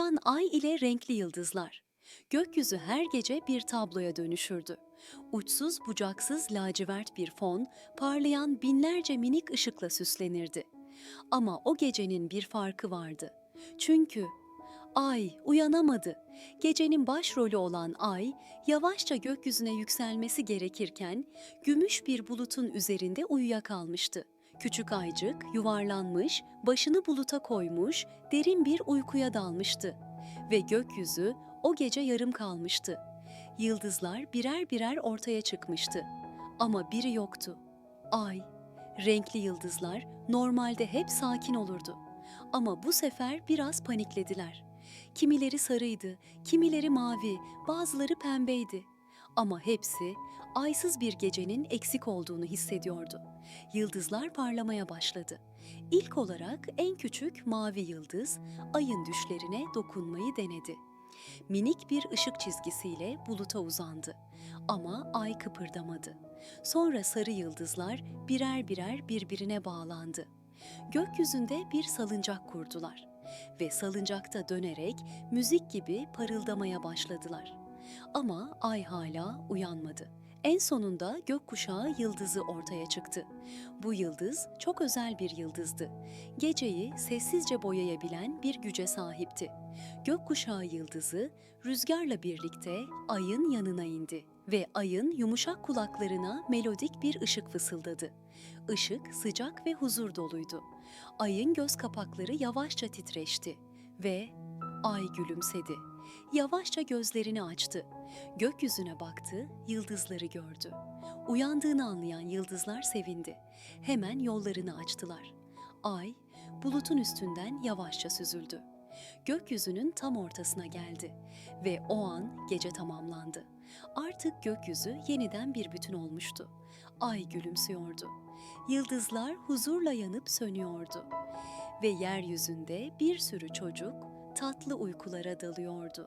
Uyan ay ile renkli yıldızlar. Gökyüzü her gece bir tabloya dönüşürdü. Uçsuz bucaksız lacivert bir fon, parlayan binlerce minik ışıkla süslenirdi. Ama o gecenin bir farkı vardı. Çünkü ay uyanamadı. Gecenin başrolü olan ay yavaşça gökyüzüne yükselmesi gerekirken gümüş bir bulutun üzerinde uyuyakalmıştı. Küçük aycık yuvarlanmış, başını buluta koymuş, derin bir uykuya dalmıştı ve gökyüzü o gece yarım kalmıştı. Yıldızlar birer birer ortaya çıkmıştı ama biri yoktu. Ay, renkli yıldızlar normalde hep sakin olurdu. Ama bu sefer biraz paniklediler. Kimileri sarıydı, kimileri mavi, bazıları pembeydi. Ama hepsi aysız bir gecenin eksik olduğunu hissediyordu. Yıldızlar parlamaya başladı. İlk olarak en küçük mavi yıldız ayın düşlerine dokunmayı denedi. Minik bir ışık çizgisiyle buluta uzandı. Ama ay kıpırdamadı. Sonra sarı yıldızlar birer birer birbirine bağlandı. Gökyüzünde bir salıncak kurdular ve salıncakta dönerek müzik gibi parıldamaya başladılar. Ama ay hala uyanmadı. En sonunda gökkuşağı yıldızı ortaya çıktı. Bu yıldız çok özel bir yıldızdı. Geceyi sessizce boyayabilen bir güce sahipti. Gökkuşağı yıldızı rüzgarla birlikte ayın yanına indi ve ayın yumuşak kulaklarına melodik bir ışık fısıldadı. Işık sıcak ve huzur doluydu. Ayın göz kapakları yavaşça titreşti ve ay gülümsedi. Yavaşça gözlerini açtı. Gökyüzüne baktı, yıldızları gördü. Uyandığını anlayan yıldızlar sevindi. Hemen yollarını açtılar. Ay, bulutun üstünden yavaşça süzüldü. Gökyüzünün tam ortasına geldi ve o an gece tamamlandı. Artık gökyüzü yeniden bir bütün olmuştu. Ay gülümsüyordu. Yıldızlar huzurla yanıp sönüyordu ve yeryüzünde bir sürü çocuk tatlı uykulara dalıyordu.